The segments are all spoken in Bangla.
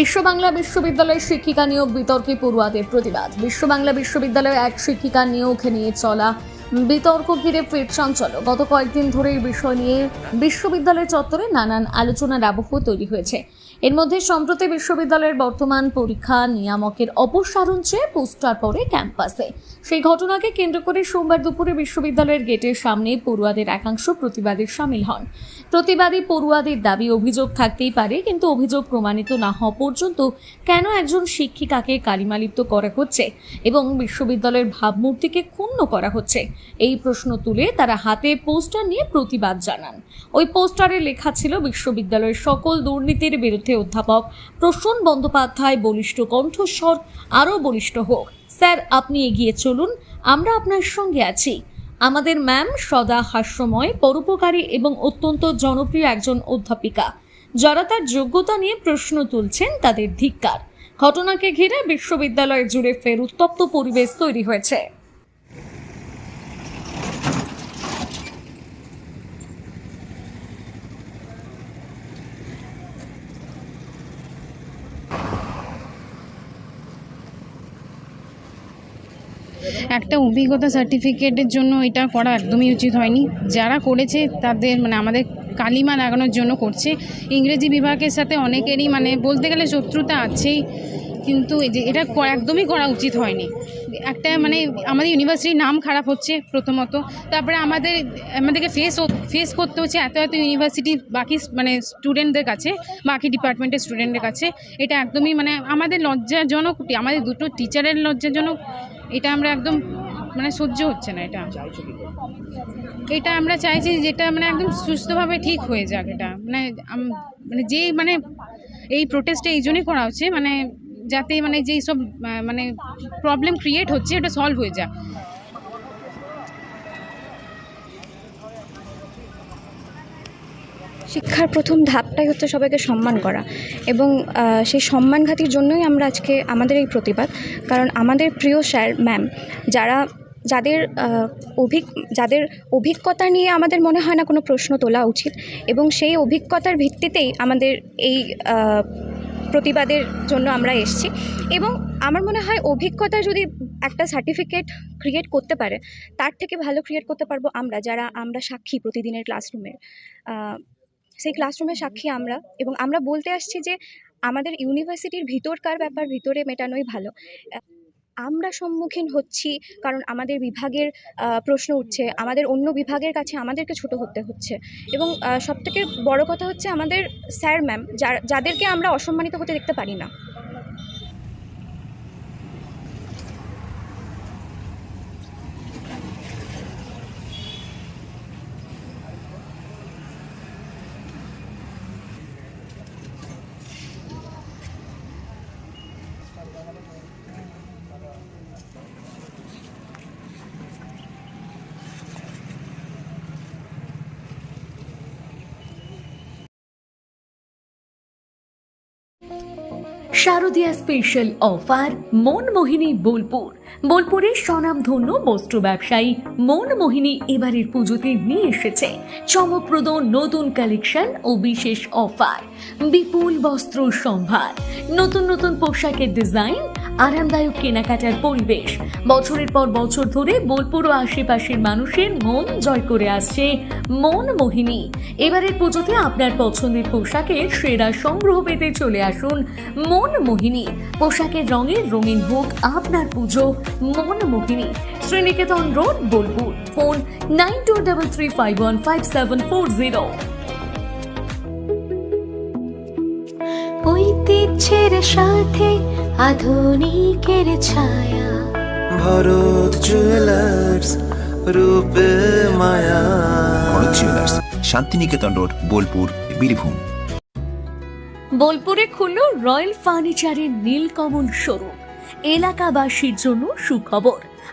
বিশ্ব বাংলা বিশ্ববিদ্যালয়ের শিক্ষিকা নিয়োগ বিতর্কে পড়ুয়াদের প্রতিবাদ। বিশ্ব বাংলা বিশ্ববিদ্যালয়ে এক শিক্ষিকা নিয়োগ নিয়ে চলা বিতর্ক ঘিরে ফের চঞ্চল গত কয়েকদিন ধরে এই বিষয় নিয়ে বিশ্ববিদ্যালয় চত্বরে নানান আলোচনার আবহ তৈরি হয়েছে। এর মধ্যে সম্প্রতি বিশ্ববিদ্যালয়ের বর্তমান পরীক্ষা নিয়ামকের অপসারণ চেয়ে পোস্টার পরে ক্যাম্পাসে। সেই ঘটনাকে কেন্দ্র করে সোমবার দুপুরে বিশ্ববিদ্যালয়ের গেটের সামনে পড়ুয়াদের একাংশ প্রতিবাদে সামিল হন। প্রতিবাদী পড়ুয়াদের দাবি, অভিযোগ থাকতেই পারে, কিন্তু অভিযোগ প্রমাণিত না হওয়া পর্যন্ত কেন একজন শিক্ষিকাকে কালিমালিপ্ত করা হচ্ছে এবং বিশ্ববিদ্যালয়ের ভাবমূর্তিকে ক্ষুণ্ণ করা হচ্ছে? এই প্রশ্ন তুলে তারা হাতে পোস্টার নিয়ে প্রতিবাদ জানান। ওই পোস্টারে লেখা ছিল, বিশ্ববিদ্যালয়ের সকল দুর্নীতির বিরুদ্ধে অধ্যাপক প্রসূন বন্দ্যোপাধ্যায় বলিষ্ঠ কণ্ঠস্বর আরও বলিষ্ঠ হোক। স্যার, আপনি এগিয়ে চলুন, আমরা আপনার সঙ্গে আছি। আমাদের ম্যাম সদা হাস্যময়, পরোপকারী এবং অত্যন্ত জনপ্রিয় একজন অধ্যাপিকা। যারা তার যোগ্যতা নিয়ে প্রশ্ন তুলছেন, তাদের ধিক্কার। ঘটনাকে ঘিরে বিশ্ববিদ্যালয় জুড়ে ফের উত্তপ্ত পরিবেশ তৈরি হয়েছে। একটা অভিজ্ঞতা সার্টিফিকেটের জন্য এটা করা একদমই উচিত হয়নি। যারা করেছে তাদের মানে আমাদের কালিমা লাগানোর জন্য করছে। ইংরেজি বিভাগের সাথে অনেকেরই মানে বলতে গেলে শত্রুতা আছেই, কিন্তু এটা একদমই করা উচিত হয়নি। একটা মানে আমাদের ইউনিভার্সিটির নাম খারাপ হচ্ছে প্রথমত। তারপরে আমাদের, আমাদেরকে ফেস ফেস করতে হচ্ছে এত এত ইউনিভার্সিটি বাকি মানে স্টুডেন্টদের কাছে, বাকি ডিপার্টমেন্টের স্টুডেন্টদের কাছে। এটা একদমই মানে আমাদের লজ্জাজনক, আমাদের দুটো টিচারের লজ্জাজনক এটা আমরা একদম মানে সহ্য হচ্ছে না এটা। এটা আমরা চাইছি যেটা মানে একদম সুস্থভাবে ঠিক হয়ে যাক এটা। মানে মানে যে মানে এই প্রোটেস্টটা এই জন্যই করা হচ্ছে মানে যাতে মানে যেই সব মানে প্রবলেম ক্রিয়েট হচ্ছে এটা সলভ হয়ে যাক। শিক্ষার প্রথম ধাপটাই হচ্ছে সবাইকে সম্মান করা এবং সেই সম্মানঘাতির জন্যই আমরা আজকে আমাদের এই প্রতিবাদ। কারণ আমাদের প্রিয় স্যার ম্যাম যারা, যাদের অভিক, যাদের অভিজ্ঞতা নিয়ে আমাদের মনে হয় না কোনো প্রশ্ন তোলা উচিত এবং সেই অভিজ্ঞতার ভিত্তিতেই আমাদের এই প্রতিবাদের জন্য আমরা এসছি এবং আমার মনে হয় অভিজ্ঞতা যদি একটা সার্টিফিকেট ক্রিয়েট করতে পারে, তার থেকে ভালো ক্রিয়েট করতে পারব আমরা, যারা আমরা সাক্ষী প্রতিদিনের ক্লাসরুমের সেই ক্লাসরুমের সাক্ষী আমরা এবং আমরা বলতে আসছি যে আমাদের ইউনিভার্সিটির ভিতরকার ব্যাপার ভিতরে মেটানোই ভালো। আমরা সম্মুখীন হচ্ছি কারণ আমাদের বিভাগের প্রশ্ন উঠছে, আমাদের অন্য বিভাগের কাছে আমাদেরকে ছোট হতে হচ্ছে এবং সব থেকে বড় কথা হচ্ছে আমাদের স্যার ম্যাম যাদেরকে আমরা অসম্মানিত হতে দেখতে পারি না। শারদীয়া স্পেশাল অফার মনমোহিনী বোলপুর। বোলপুরের স্বনামধন্য বস্ত্র ব্যবসায়ী মনমোহিনী এবারের পুজোতে নিয়ে এসেছে। চমকপ্রদ নতুন কালেকশন ও বিশেষ অফার বিপুল বস্ত্র সম্ভার। নতুন নতুন পোশাকের ডিজাইন আরামদায়ক কেনাকাটার পরিবেশ। বছরের পর বছর ধরে বোলপুর ও আশেপাশের মানুষের মন জয় করে আসছে মন মোহিনী। এবারের পুজোতে আপনার পছন্দের পোশাকের সেরা সংগ্রহ পেতে চলে আসুন মন মোহিনী। পোশাকের রঙের রঙিন হোক আপনার পুজো মন মোহিনী। Sriniketan road, Bolpur. Phone nine two double three five one five seven four zero. ঐতিহ্যের সাথে আধুনিকের ছায়া। ভরত জুয়েলার্স রূপে মায়া। Bharat jewellers Shantiniketan road Bolpur Birbhum. বোলপুরে খুলল রয়্যাল ফার্নিচারের নীলকমল শোরুম। এলাকাবাসীর জন্য সুখবর।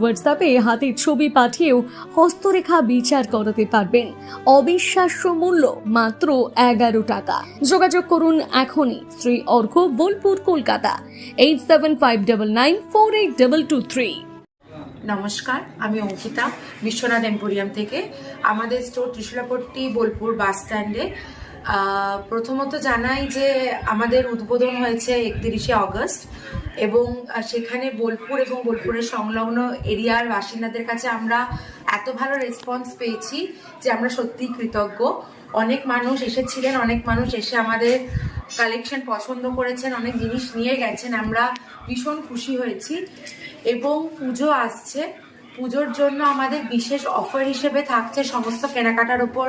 হোয়াটসঅ্যাপে হাতের ছবি পাঠিয়েও হস্তরেখা বিচার করাতে পারবেন। অবিশ্বাস্য মূল্য মাত্র এগারো টাকা। যোগাযোগ করুন এখনই। Shri Arghya Bolpur, Kolkata. Eight seven five double nine four eight double two three নমস্কার, আমি অঙ্কিতা, বিশ্বনাথ এম্পোরিয়াম থেকে। আমাদের স্টোর ত্রিশুলাপট্টি, বোলপুর বাস স্ট্যান্ডে প্রথমত জানাই যে আমাদের উদ্বোধন হয়েছে একত্রিশে অগস্ট এবং সেখানে বোলপুর এবং বোলপুরের সংলগ্ন এরিয়ার বাসিন্দাদের কাছে আমরা এত ভালো রেসপন্স পেয়েছি যে আমরা সত্যিই কৃতজ্ঞ। অনেক মানুষ এসেছিলেন, অনেক মানুষ এসে আমাদের কালেকশন পছন্দ করেছেন, অনেক জিনিস নিয়ে গেছেন, আমরা ভীষণ খুশি হয়েছি। এবং পুজো আসছে। পুজোর জন্য আমাদের বিশেষ অফার হিসেবে থাকছে সমস্ত কেনাকাটার উপর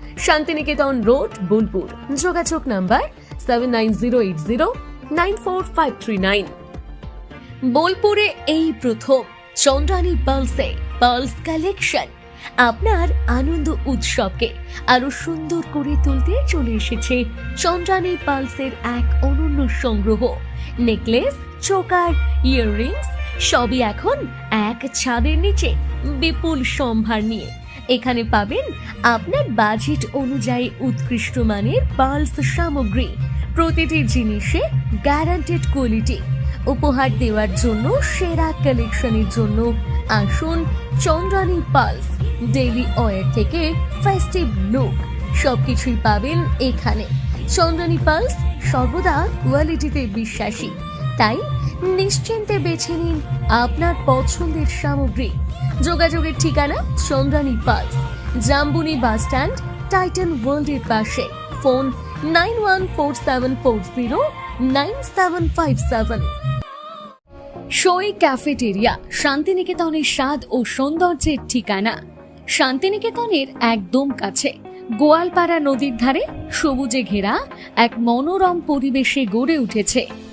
শান্তিনিকেতন রোড, বোলপুর। যোগাযোগ number seven nine zero eight zero nine four five three nine বোলপুরে এই প্রথম চন্দ্রানী পালসে পালস কালেকশন। আপনার আনন্দ উৎসবকে আরও সুন্দর করে তুলতে চলে এসেছে চন্দ্রানী পালসের এক অনন্য সংগ্রহ। নেকলেস, চোকার, ইয়াররিংস সবই এখন এক ছাদের নিচে বিপুল সম্ভার নিয়ে। এখানে পাবেন আপনার বাজেট অনুযায়ী উৎকৃষ্ট মানের পালস সামগ্রী। প্রতিটি জিনিসে গ্যারান্টেড কোয়ালিটি উপহার দেওয়ার জন্য সেরা কালেকশনের জন্য আসুন চন্দ্রানী পালস ডেইলি অয়ের থেকে ফেস্টিভ লুক সবকিছুই পাবেন এখানে। চন্দ্রানী পালস সর্বদা কোয়ালিটিতে বিশ্বাসী। তাই নিশ্চিন্তে বেছে নিন আপনার পছন্দের সামগ্রী। যোগাযোগের ঠিকানা Chandrani Pals Jambuni bus stand, Titan ওয়ার্ল্ডের পাশে। Phone nine one four seven four zero, nine seven five seven. Soi cafeteria, শান্তিনিকেতনের স্বাদ ও সৌন্দর্যের ঠিকানা। শান্তিনিকেতনের একদম কাছে, গোয়ালপাড়া নদীর ধারে সবুজে ঘেরা এক মনোরম পরিবেশে গড়ে উঠেছে।